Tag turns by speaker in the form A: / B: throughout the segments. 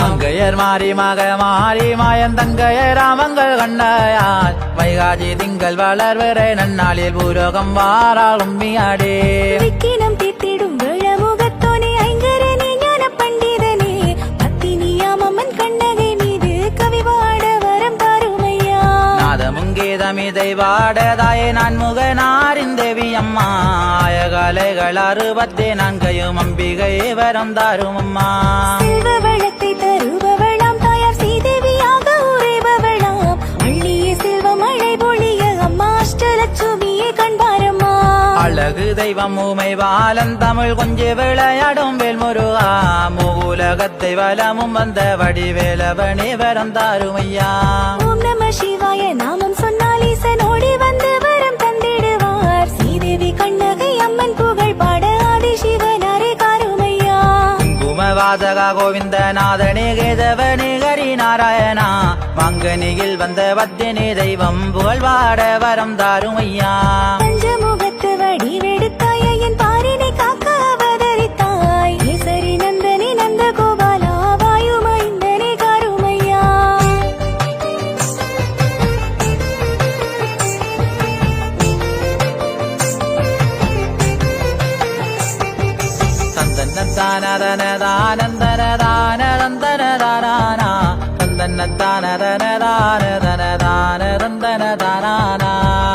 A: மங்கையர் மாறி மக மாறி மாயன் தங்கையர் ராமங்கள் கண்ணையால் வைகாஜி திங்கள் வளர்வரை நன்னாளில் பூரோகம் வாராளும் உம்மியாடே நாதமுங்கேதமிதை பாடதாயே நான் முகனாரின் தேவி அம்மா ஆயகாலைகள் அறுபத்தே நான்கையும் அம்பிகை வரம் தாரும் அம்மா
B: வளத்தை தருபவளாம் தாயார் சீதேவியாக உரைபவளாம் அள்ளிய செல்வ மழை பொழிய அம்மா அஷ்டலட்சுமியே கண்பாரம்மா.
A: அழகு தெய்வம் ஊமை பாலன் தமிழ் கொஞ்சி விளையாடும் வேல் முருகா மூலகத்தை வலமும் வந்த வடிவேலவனே வரம் தாருமையா.
B: நாமம் சொன்னால் ஈசன் ஓடி வந்து வரம் தந்திடுவார். சீதேவி கண்ணகை அம்மன் புகழ் பாட ஆதி காருமையா.
A: நாதனே கேதவனே ஹரி நாராயணா மங்கனியில் வந்த வத்தினி தெய்வம் புகழ்வாட வரம் தாருமையா.
B: பஞ்சமுகத்து வடிவெடுத்தாய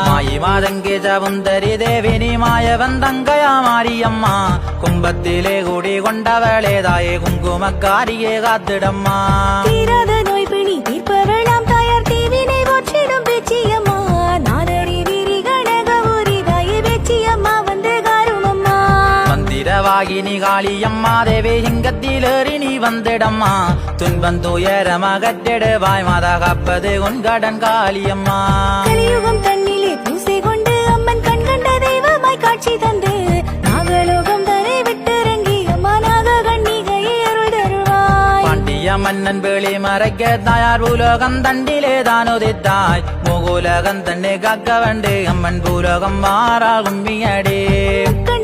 A: மாயி மாதங்கே ஜவுந்தரி தேவினி மாயவன் தங்கையா மாரியம்மா. கும்பத்திலே கூடி கொண்டவளே தாயே குங்குமக்காரியே காத்திடம்மா.
B: தீராத நோய் பிணி தீர்ப்பவளாம் தாயார் தீவினை போற்றிடும் பேச்சியம்மா.
A: மந்திரவாகினி காளியம்மா தேவி சிங்கத்திலேறி நீ வந்திடம்மா. துன்பம் துயரமகத்திடுவாய் மத காப்பது உன் கடன் காளியம்மா
B: கலியுகம் தன்னிலே பூசை கொண்டு அம்மன் கண் கண்ட தெய்வமாய் காட்சி தந்து நாகலோகம் தரை விட்டிறங்கி அம்மா நாக கண்ணிகையை அருள் தருவாய்.
A: பாண்டிய மன்னன் வேளி மறைக்க தாயார் பூலோகம் தண்டிலே தான் உதித்தாய். முகுலகம் தன்னை காக்க வண்டு அம்மன் பூலோகம் மாறா கும்பியடே
B: கண்ணன் தந்த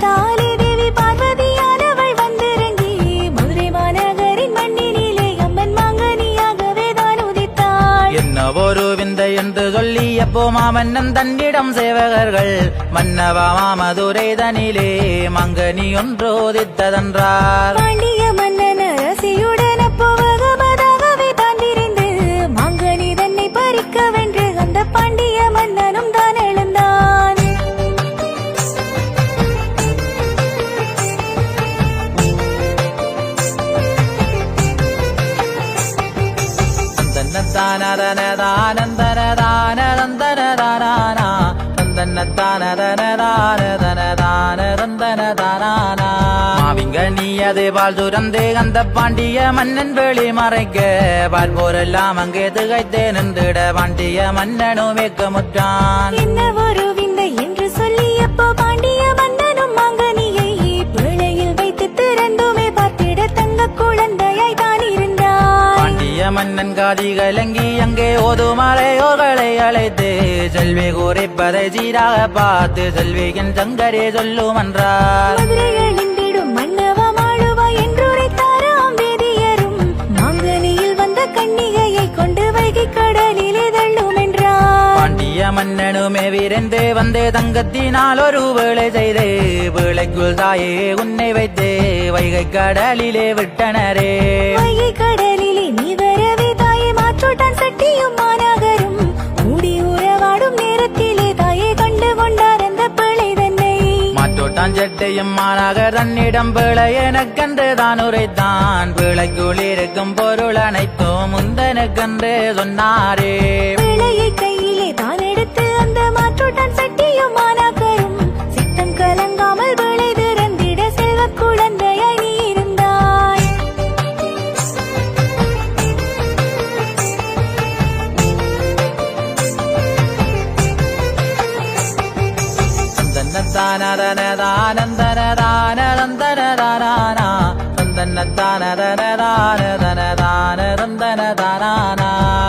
B: வரத்தாலே தேவி பார்வதியானவள் வந்திறங்கி மதுரை மாநகரின் மண்ணினிலே அம்மன் மாங்கனியாகவே தான் உதித்தாள்.
A: என்ன ஒரு விந்தை என்று சொல்லி எப்போ மாமன்னன் தன்னிடம் சேவகர்கள் மன்னவா மாமதுரை தனிலே மங்கனி ஒன்றோதித்ததென்றார்
B: பாண்டிய மன்னன் அரசியுடன் அப்போ வகமதாகவே மாங்கனி தன்னை பறிக்க வென்று அந்த பாண்டிய மன்னனும்
A: மாவிங்க நீ அது அந்த பாண்டிய மன்னன் வெளி மறைக்க பால் அங்கே திகைத்தே நின்றுட பாண்டிய மன்னனும் வேக்க முற்றான்
B: என்ன ஒரு விந்தை என்று சொல்லி அப்போ பாண்டிய மன்னனும் மாங்கனியை பிழையில் வைத்து திறந்துமே பார்த்திட தங்க குழந்தையாய்
A: பாண்டிய மன்னன் காதி கலங்கி அங்கே ஓதுமலையோர்களை அழைத்து செல்வி கூறிப்பதை சீராக பார்த்து செல்வியின் சங்கரே சொல்லும் என்றார் மன்னனுமே விரைந்து வந்து தங்கத்தினால் ஒரு வேளை செய்து வேளைக்குள் தாயே உன்னை வைத்து வைகை கடலிலே விட்டனரே. தான் ஜட்டையும் மாறாக தன்னிடம் பிழை. எனக்கென்று தான் உரைத்தான். பிழைக்குள் இருக்கும் பொருள் அனைத்தும் முந்தனுக்கென்று சொன்னாரே.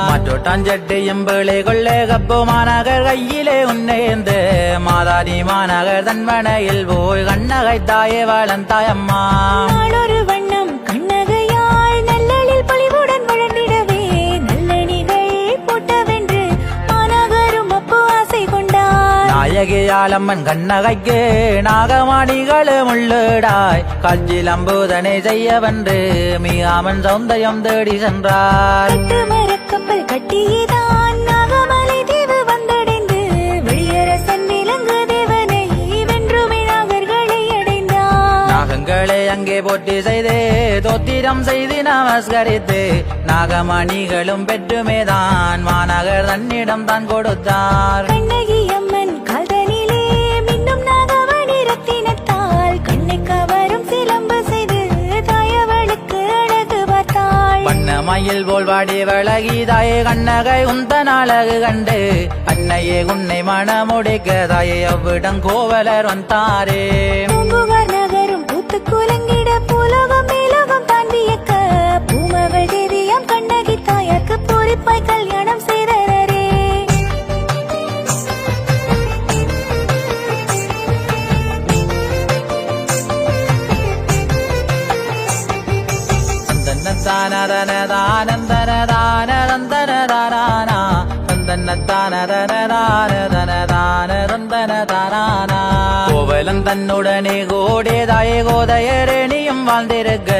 A: മാറ്റോട്ടാൻ ചട്ടിയും പിളികൊള്ളേ കപ്പുമാനകൾ കയ്യിലെ ഉന്നേന്ത് മാതാരി മാനകൾ തന്മണയിൽ പോയി കണ്ണകൈത്തായ വളൻ തായമ്മ
B: கொண்டார்
A: நாயகியாலம்மன் கண்ணகைக்கு நாகமணிகளும் உள்ளடாய் காட்சியில் அம்புதனை செய்யவென்று மிகாமன் சௌந்தர்யம் தேடி சென்றார்.
B: மரக்கப்பல் கட்டியதான் நாகமலை தீவு வந்தடைந்து வெளியரசன் விலங்கு தேவனை வென்றுமே நாகர்களை அடைந்தார்.
A: நாகங்களை அங்கே போட்டி செய்து தோத்திரம் செய்து நமஸ்கரித்து நாகமணிகளும் பெற்றுமேதான் மாநகர் தன்னிடம் தான் கொடுத்தார்.
B: கண்ணகி அம்மன்
A: வண்ணமயில் போல் வாடி விலகிதாயே கண்ணகை உந்தன் அழகு கண்டு. அன்னையே உன்னை மணமுடிக்க தாயே அவ்விடம் கோவலர் வந்தாரே.
B: நகரும் பூத்து குலங்கிட பூலோகம் மேலோகம் தாண்டியக்க பூமவள் தேவியாம் கண்ணகி தாயக்கு பூரிப்பாய்
A: கோவலன் தன்னுடனே கோடியதாய கோதையரணியும் வாழ்ந்திருக்க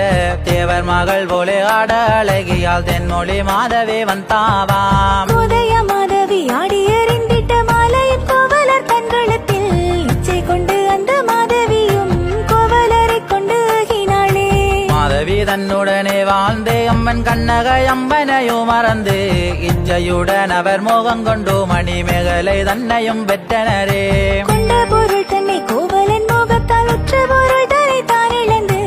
A: தேவர் மகள் போலே ஆட அழகியால் தென்மொழி மாதவே வந்தாவாம்
B: உதய மாதவி
A: தன்னுடனே வாழ்ந்து அம்மன் கண்ணகை அம்மனையும் மறந்து இச்சையுடன் அவர் மோகம் கொண்டு மணிமேகலை தன்னையும் பெற்றனரே.
B: கொண்ட பொருள் தன்னை கோவலன் மோகத்தால் உற்ற பொருள் தன்னை தான் இழந்து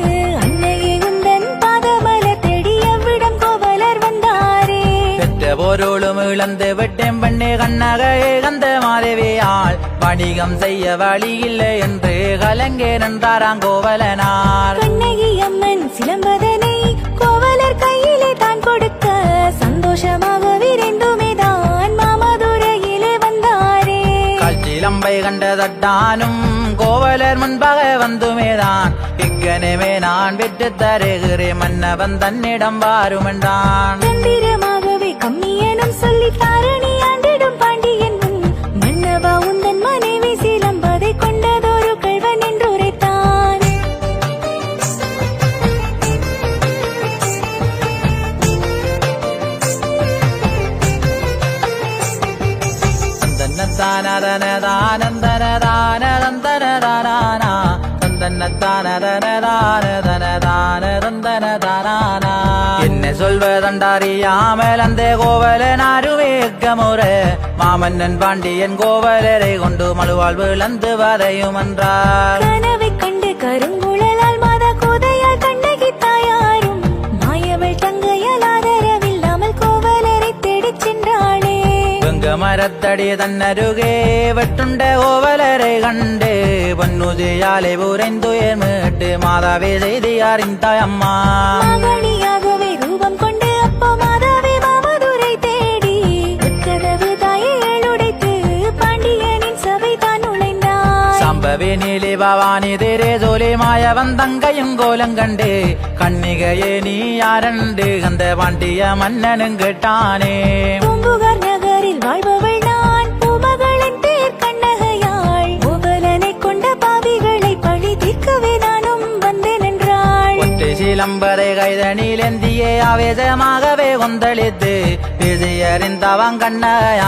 B: அன்னையே உந்தன் பாதமல தேடி அவ்விடம் கோவலர் வந்தாரே.
A: பெற்ற பொருளும் இழந்து விட்டேன் பண்ணே கண்ணகையே கந்த மாதவியால் வணிகம் செய்ய வழி இல்லை என்று கலங்கே நின்றாராம் கோவலனார்.
B: கண்ணகி அம்மன் தான் கொடுக்க சந்தோஷமாக விரைந்துமே தான் மாமதுரையிலே வந்தாரே.
A: காட்சிலம்பை கண்ட தட்டானும் கோவலர் முன்பாக வந்துமேதான். இக்கனமே நான் விட்டு தருகிறேன் மன்னவன் தன்னிடம் வாருமென்றான்.
B: தந்திரமாகவே கம்மியனும் சொல்லி
A: என்ன சொல்வதண்டறியாமல் அந்த கோவலன் அருவேக்க முறை மாமன்னன் பாண்டியன் கோவலரை கொண்டு மழுவாள் விளந்து வதையும் என்றார்
B: கோவலரை
A: கண்டு பொன்னுதியாலை உரைந்துயர் மீட்டு மாதாவே செய்தி அறிந்தாய் அம்மா
B: மகனியாகவே ரூபம் கொண்டு அப்போ மாதாவே மாமதுரை தேடி உட்கதவு தாயை உடைத்து பாண்டியனின் சபை தான் நுழைந்தார்
A: சம்பவே நீலி பவானி தேரே ஜோலி மாயவன் தங்கையும் கோலம் கண்டு கண்ணிகையே நீ யாரண்டு அந்த பாண்டிய மன்னனும் கேட்டானே. இளம்பரை கைதனிலேந்தியே ஆவேசமாகவே கொந்தளித்து விஜயறிந்தவங்கண்ணால்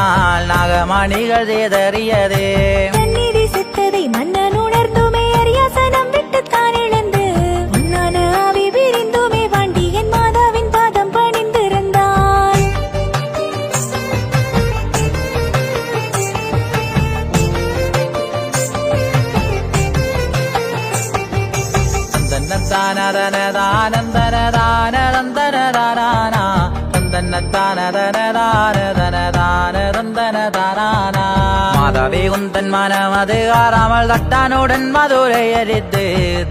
A: நாகமணிகள் செய்தறியதே மனமது ஆறாமல் தட்டானுடன் மதுரை எரித்து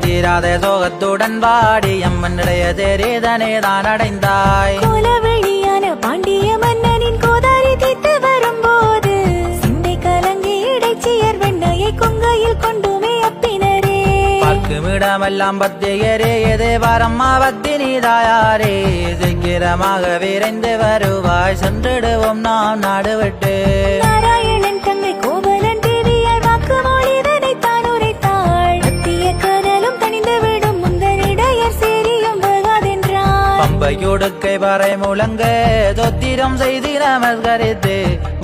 A: தீராத சோகத்துடன் வாடி அம்மனுடைய தெரிதனே தான் அடைந்தாய்.
B: கோலவெளியான பாண்டிய மன்னனின் கோதாரி தீர்த்து வரும்போது சிந்தை கலங்கி இடைச்சியர் வெண்ணையை கொங்கையில் கொண்டுமே அப்பினரே.
A: பார்க்குமிடமெல்லாம் பத்தியரே எதே வரம்மா பத்தினி தாயாரே சீக்கிரமாக விரைந்து வருவாய் சென்றிடுவோம் நாம் நாடு விட்டு கொடுக்கை பறை முழங்க தொத்திரம் செய்து நமஸ்கரித்து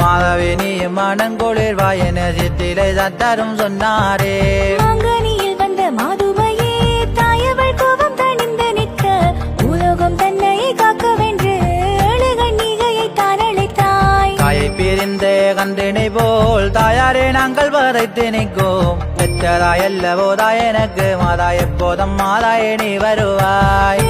A: மாதவி நீ மனங்குளிர் வாயன சித்திலை சத்தரும் சொன்னாரே.
B: வந்த மாதுமையே தாயவள் கோபம் தணிந்து நிற்க உலோகம் தன்னை காக்க வென்று அழுகண்ணிகையை தான் அழைத்தாய்.
A: பிரிந்தே போல் தாயாரே நாங்கள் வதைத்து நிற்கும். பெற்றதாயல்லவோ தாய் எனக்கு மாதா எப்போதும் மாதாயே நீ வருவாய்.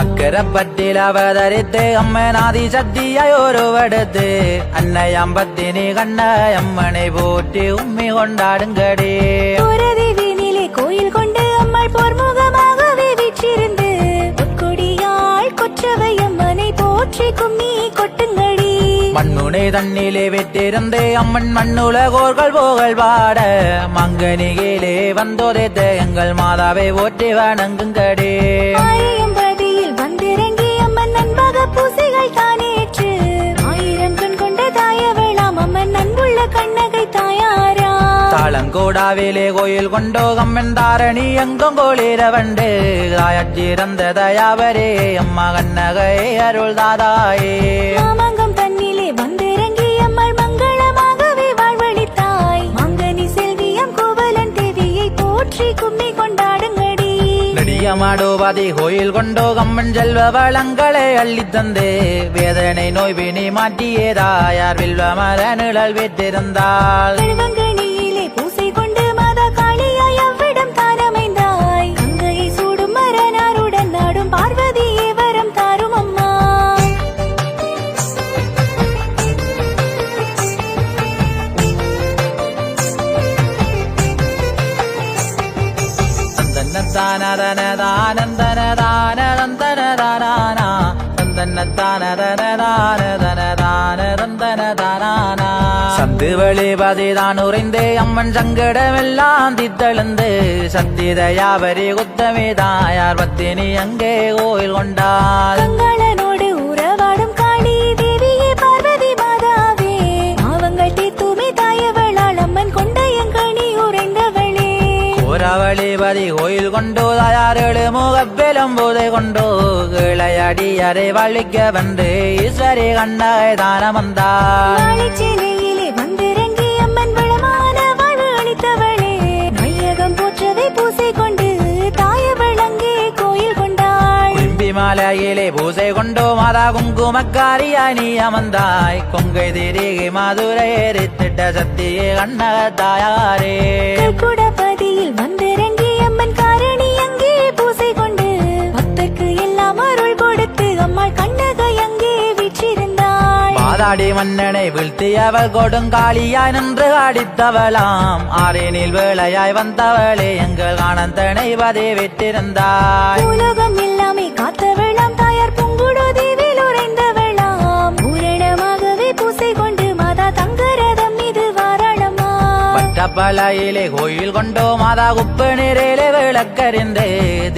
A: അക്കരപ്പറ്റിൽ അവതരിത്ത് അമ്മനാദി ശക്തിയായി ഒരുവെടുത്ത് അന്നയമ്പത്തിനി കണ്ണ അമ്മനെ പോറ്റി ഉമ്മി
B: കൊണ്ടാടും കടി കോയിൽ കൊണ്ട് അമ്മൾ പോർമുഖമാകവേ വീക്ഷിരുന്ന് കൊടിയാൾ കൊച്ചവയമ്മനെ പോറ്റി കുമ്മി കൊട്ടി
A: மண்ணுனை தண்ணிலே வெற்றிருந்தே அம்மன் மண்ணுலகோர்கள் போகல் பாட. மங்கனிகளே வந்தோதைத்த எங்கள் மாதாவை போற்றி வணங்குங்கடே. தாளங்கோடாவிலே கோயில் கொண்டோ கம்மன் தாரணி எங்கும் கோளிரவண்டு தாயச்சிறந்த தயாவரே அம்மா கண்ணகை அருள் தாதாயே
B: போற்றி கும்மி கொண்டாடுங்கடி
A: நடியமாடுவதி கோயில் கொண்டோ கம்மன் செல்வ வளங்களை அள்ளித்தந்து வேதனை நோய் வினி மாற்றியே தாயார் வில்வ மர நிழல் பெற்றிருந்தாள் சந்து வழிபதிதான் உறைந்து அம்மன் சங்கடமெல்லாம் தித்தெழுந்து சத்திதயாவரி குத்தமிதாயார் பத்தினி அங்கே கோயில் கொண்டாள்.
B: அம்மன் வளமான வாழ்வு அளித்தவளே மையகம் போற்றவே பூசை கொண்டு தாயவள் அங்கே கோயில் கொண்டாள்.
A: கும்பி மாலையிலே பூசை கொண்டோ மாதா குங்குமக்காரியாய் நீ அமர்ந்தாய். கொங்கை திரிகை மதுரை எரித்திட்ட சத்தியே கண்ணக தாயாரே. பாதாடி மன்னனை வீழ்த்தியவள் கொடுங்காளியாய் நின்று அடித்தவளாம். ஆரேனில் வேளையாய் வந்தவளே எங்கள் ஆனந்தனை பதே விட்டிருந்தாய்.
B: உலகம் எல்லாமே காத்தவளாம் தாயார் பூங்குடோ தேவில் உறைந்தவளாம் பூரணமாகவே பூசை கொண்டு மாதா தங்கரதம் மீது வாராளமா
A: பட்டப்பலையிலே கோயில் கொண்டோ மாதா குப்பு நீரிலே விளக்கறிந்து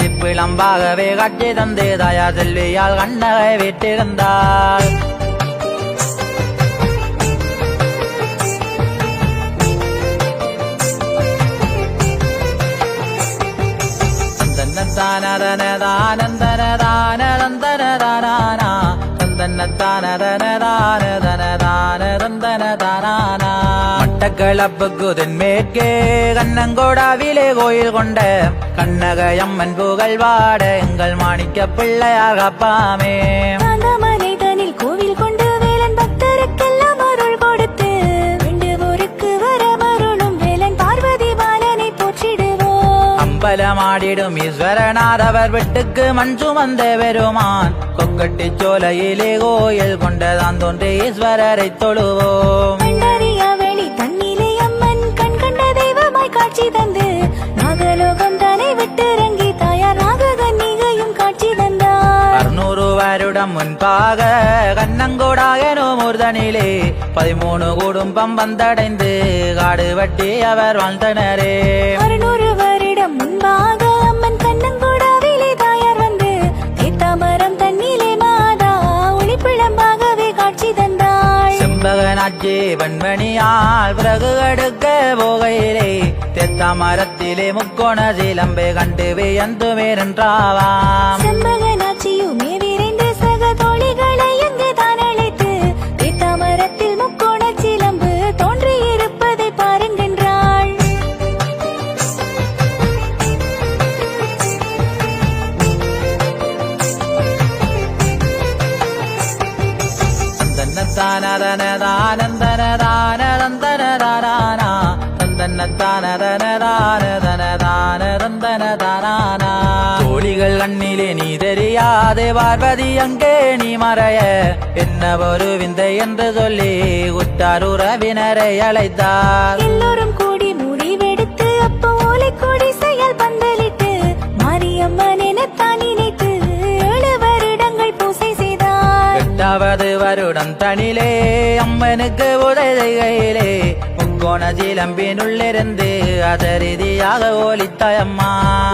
A: திப்பிளம்பாகவே காட்சி தந்து தாயா செல்வியால் கண்ணகை விட்டிருந்தாள். மட்டக்களப்புக்கு தென்மேற்கே கண்ணங்கோடாவிலே கோயில் கொண்ட கண்ணகையம்மன் புகழ் வாட எங்கள் மாணிக்க பிள்ளையாக அப்பாமே கொக்கட்டி சோலையிலே கோயில் கொண்டதான் தோன்றி ஈஸ்வரரை தொழுவோம்.
B: கண்டறியா வெளி தன்னிலே அம்மன் கண் கண்ட தெய்வமாய் காட்சி தந்து நாகலோகம் தானே விட்டிறங்கி தாயார் நாககன்னிகையும் காட்சி தந்தார்.
A: அறுநூறு வருடம் முன்பாக கண்ணங்கோடாகனோ மூர்தனிலே பதிமூணு குடும்பம் வந்தடைந்து காடு வட்டி அவர் வாழ்ந்தனரே.
B: அறுநூறு முன்பாக அம்மன் கண்ணங்கூடாவிலே தாயார் வந்து தேத்தாமரம் தன்னிலே மாதா ஒளிப்பிழம்பாகவே காட்சி தந்தாள்.
A: செம்பகனாட்சி வெண்மணியால் பிறகு எடுக்க போகையிலே தெத்த மரத்திலே முக்கோண சீலம்பை கண்டு வியந்துமே நின்றாவாம்.
B: செம்பகனாட்சியுமே விரைந்து சக தோழிகளை அங்கு
A: தோழிகள் கண்ணிலே நீ தெரியாதே பார்வதி அங்கே நீ மறைய என்ன ஒரு விந்தை என்று சொல்லி உற்றார் உறவினரை அழைத்தார்
B: எல்லோரும் கூடி முடிவெடுத்து அப்போ ஓலை கூடி செயல் பந்தலிட்டு மாரியம்மன் என நினைத்து ஏழு வருடங்கள் பூசை செய்தார்
A: எட்டாவது வருடம் தனிலே அம்மனுக்கு உதவிகையிலே முக்கோண சிலம்பினுள்ளிருந்து அதரீதியாக ஓலித்தாயம்மா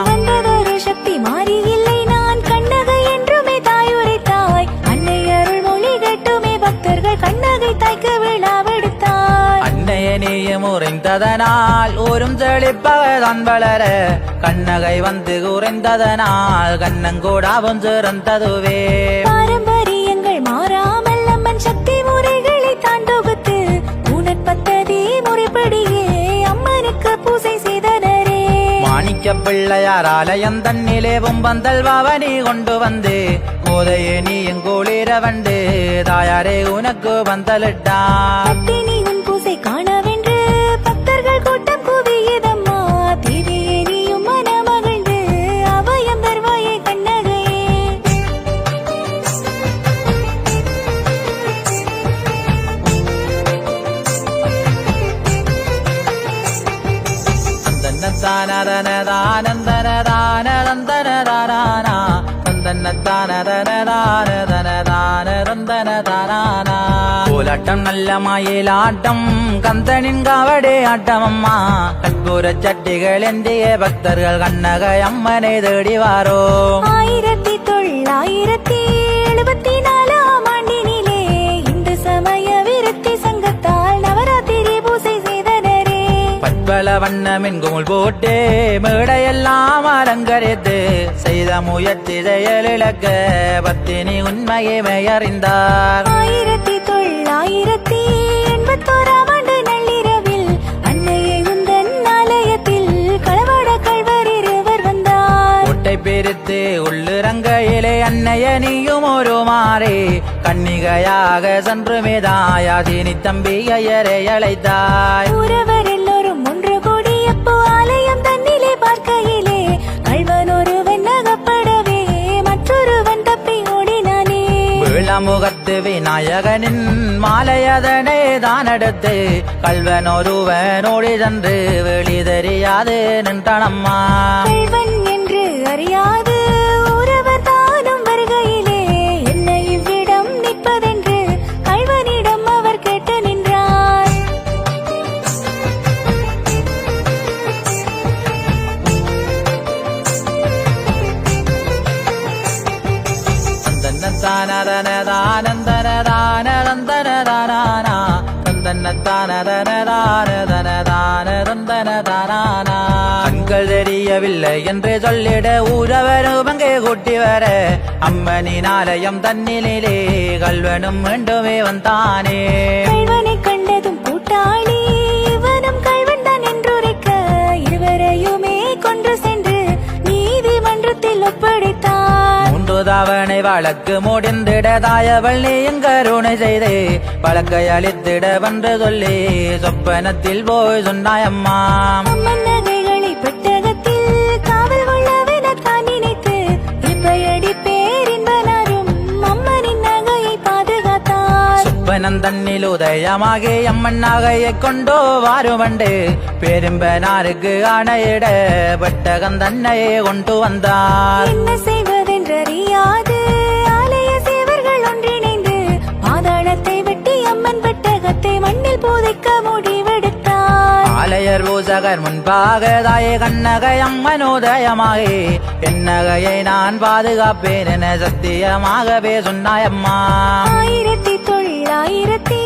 B: வந்ததொரு சக்தி மாறி இல்லை நான் கண்ணகை என்றுமே தாய் உரைத்தாய். அன்னை அருள் மொழி கட்டுமே பக்தர்கள் கண்ணகை தாய்க்கு விழாவெடுத்தார்
A: அன்னைய நீயும் உறைந்ததனால் ஊரும் செழிப்பவதான் வளர. கண்ணகை வந்து உறைந்ததனால் கண்ணங்கூடாவும் சிறந்ததுவே. மாணிக்க பிள்ளையார் ஆலயம் தன்னிலேவும் பந்தல் பவனி கொண்டு வந்து. கோதையே நீ எங்கூளிர வண்டு கோலாட்டம் நல்ல மயிலாட்டம் கந்தனின் காவடே ஆட்டமம்மா கற்பூர சட்டிகள் எந்திய பக்தர்கள் கண்ணகை அம்மனை தேடி வாரோ
B: ஆயிரத்தி
A: பற்பல வண்ணமின் குமுள் போட்டு மேடையெல்லாம் அலங்கரித்து செய்த முயற்சி செயலிழக்க பத்தினி உண்மையை மெயறிந்தார்.
B: ஆயிரத்தி தொள்ளாயிரத்தி எண்பத்தோராம் ஆண்டு நள்ளிரவில் அன்னையை உந்தன் ஆலயத்தில் களவாட கள்வர் இருவர் வந்தார்.
A: ஒட்டை பிரித்து உள்ளிறங்கையிலே அன்னைய நீயும் ஒரு மாறே கன்னிகையாக சென்று மேதாயாதினி தம்பி ஐயரை அழைத்தாய்.
B: உறவர்
A: முகத்து விநாயகனின் மாலையதனை தான் எடுத்து கல்வன் ஒருவன் ஓடி சென்று வெளி தெரியாது நின்றனம்மா
B: என்று அறியாது
A: கண்கள் தெரியவில்லை என்று சொல்லிட ஊரவரும் அங்கே கூட்டி வர அம்மனின் ஆலயம் தன்னிலே கல்வனும் வேண்டுமே வந்தானே. மூன்று தவணை வழக்கு முடிந்திட தாயவள் நீயும் கருணை செய்தே வழக்கை அளித்திட வென்று சொல்லி சொப்பனத்தில் போய்
B: நகையை பாதுகாத்தார்.
A: சொப்பனம் தன்னில் உதயமாகி அம்மன் நகையை கொண்டோ வாருவண்டு பெரும்பனாருக்கு ஆணையிட பெட்டகம் தன்னையே கொண்டு வந்தார்.
B: என்ன செய்வதென்றறியாது ஆலய சேவர்கள் ஒன்றிணைந்து பாதாளத்தை வெட்டி அம்மன் பெட்டகத்தை மண்ணில் புதைக்க முடிவெடுத்தார்.
A: ஆலயர் பூசகர் முன்பாக தாயே கண்ணகை அம்மனோதயமாகி என்னகையை நான் பாதுகாப்பேன் என சத்தியமாகவே சொன்னாயம்மா.
B: ஆயிரத்தி தொள்ளாயிரத்தி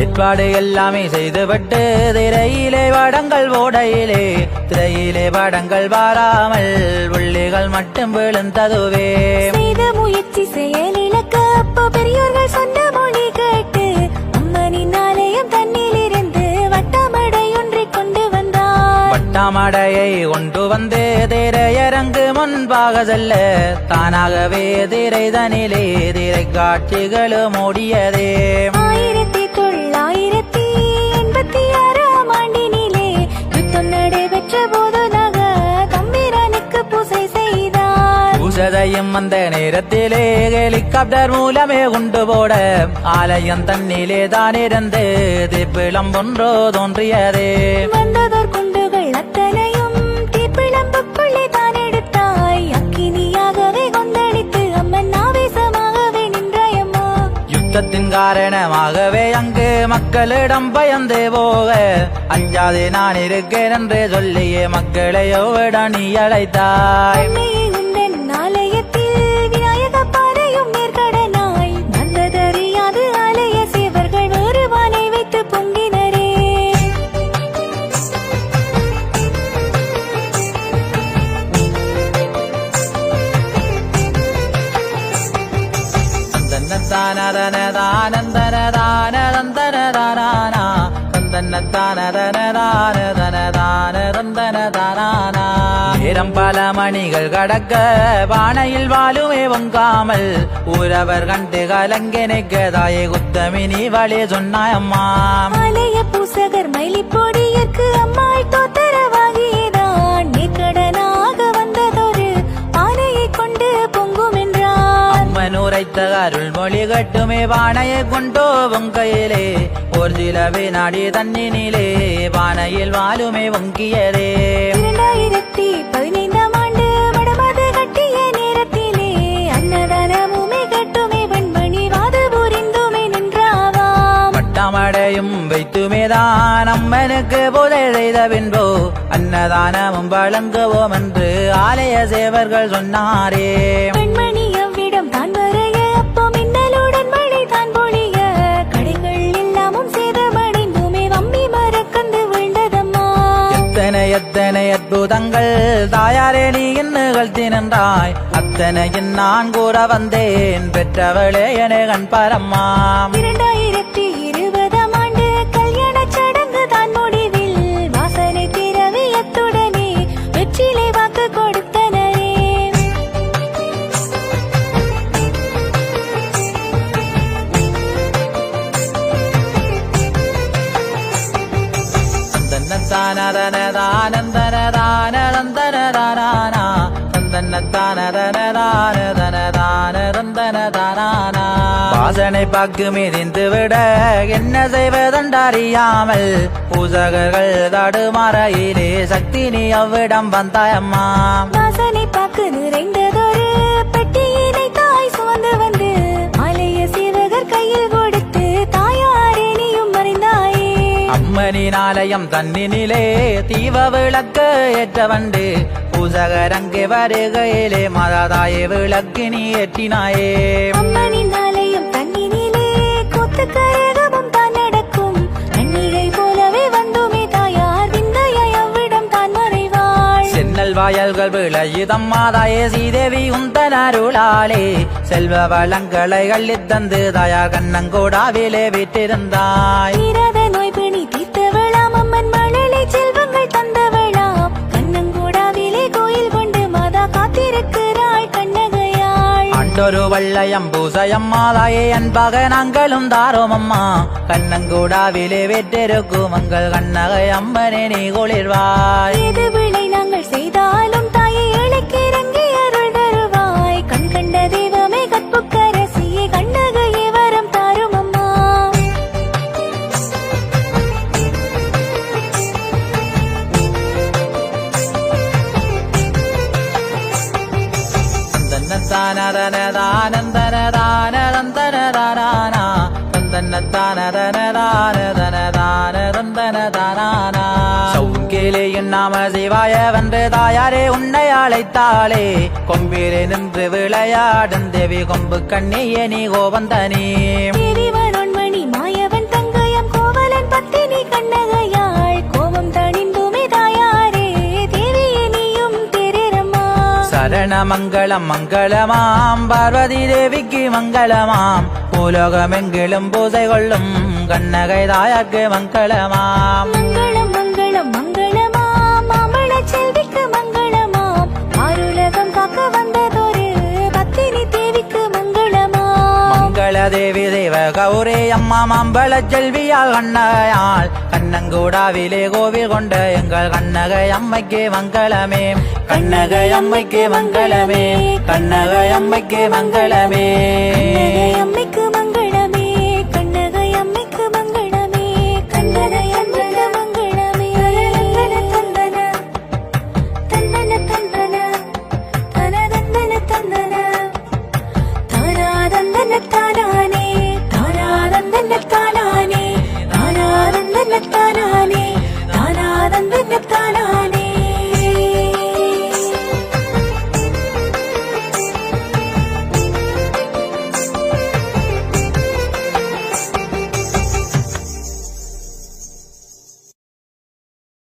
A: ஏற்பாடு எல்லாமே செய்துவிட்டு திரையிலே வடங்கள் ஓடையிலே திரையிலே வடங்கள் வாராமல் புள்ளிகள் மட்டும் விழுந்ததுவே.
B: முயற்சி செயலிழக்க பெரியோர்கள் சொன்ன
A: பட்டாமடையை கொண்டு வந்து திரையரங்கு முன்பாக செல்ல தானாகவே திரைதனிலே திரை காட்சிகளும் ஓடியதே
B: ஆயிரத்தி தொள்ளாயிரத்தி எண்பத்தி ஆறாம் ஆண்டினிலே யுத்தம் நடைபெற்ற போது நக தம்பிரானுக்கு பூசை செய்தார்.
A: பூசதையும் அந்த நேரத்திலே ஹெலிகாப்டர் மூலமே கொண்டு போட ஆலயம் தன்னிலே தான் இருந்து திப்பிளம் ஒன்றோ தோன்றியதே.
B: வந்ததோர்
A: யுத்தத்தின் காரணமாகவே அங்கு மக்களிடம் பயந்து போக அஞ்சாதே நான் இருக்கேன் என்று சொல்லியே மக்களையோ விட நீ அழைத்தாய். பல மணிகள் கடக்க வானையில் வாழுமே பொங்காமல் ஊரவர் கண்டு கலங்கினைக்கதாயே குத்தமினி வழி சொன்னாயம்மா
B: ஆலய பூசகர் மயிலிப்பொடியற்கு அம்மாள் தோத்தரவாகியதான் நேர்கடனாக வந்ததொரு பானையை கொண்டு பொங்கும் என்றார்.
A: அம்மன் உரைத்த அருள்மொழி கட்டுமே வானையை கொண்டோ பொங்கையிலே. ஒரு சில வினாடி தண்ணினிலே வானையில் வாழுமே பொங்கியதே.
B: இரண்டாயிரத்தி
A: வைத்துமேதான் அம்மனுக்கு புதை செய்த பின்போ அன்னதானமும் வழங்குவோம் என்று ஆலய சேவர்கள் சொன்னாரே.
B: பெண்மணி அவ்விடம் தான் வரைய அப்போ மின்னலுடன் மழை தான் பொழிய. கடைகள் எல்லாமும் சேதமடைந்துமே வம்பி மரக்கந்து விழுந்ததம்மா.
A: எத்தனை எத்தனை அற்புதங்கள் தாயாரே நீ நிகழ்த்தி நின்றாய்? அத்தனையின் நான் கூற வந்தேன் பெற்றவளே என கண் பரம்மா
B: இரண்டாயிரத்தி வாசனை
A: பாக்கு மிதிந்து விட என்ன செய்வதென்றறியாமல் பூசகர்கள் தடுமாறையிலே சக்தி நீ அவ்விடம் வந்தாயம்மா
B: வாசனை பாக்கு நிறைந்ததொரு பெட்டியினை தாய் சுமந்து வந்து ஆலய சேவகர் கையில் கொடுத்து தாயாரே நீயும் அறிந்தாயே
A: அம்மனின் ஆலயம் தன்னினிலே தீவ விளக்கு ஏற்ற வண்டு பூசகரங்கே வருகையிலே மததாயே விளக்கு நீ ஏற்றினாயே. வாயல்கள் விளையுதம் மாதாயே சீதேவி உந்தன் அருளாலே. செல்வ வளங்களை அள்ளித்தந்து தாயார் கண்ணங்கோடாவிலே விட்டிருந்தாய்
B: காத்திருக்கிறாள் கண்ணகையாள்.
A: அண்டொரு வள்ளயம் பூசயம் மாதாயே அன்பாக நாங்களும் தாரோம் அம்மா கண்ணங்கூடாவிலே வெற்றிருக்கும் உங்கள் கண்ணகை சவுங்கிலேயும் நாம சிவாய வென்று தாயாரே உன்னை அழைத்தாளே கொம்பிலே நின்று விளையாடும் தேவி கொம்பு கண்ணியே நீ கோவந்தனே சரண மங்களம் மங்களமாம். பார்வதி தேவிக்கு மங்களமாம். பூலோகமெங்கிலும் பூசை கொள்ளும் கண்ணகை தாயாக்கு மங்களமாம். தேவி தேவ கௌரே அம்மா மாம்பழ செல்வியால் கண்ணகையாள் கண்ணங்கூடாவிலே கோவில் கொண்ட எங்கள் கண்ணகை அம்மைக்கு மங்களமே. கண்ணகை அம்மைக்கு மங்களமே. கண்ணகை அம்மைக்கு மங்களமே.
B: அம்மைக்கு உள்ளத்தானா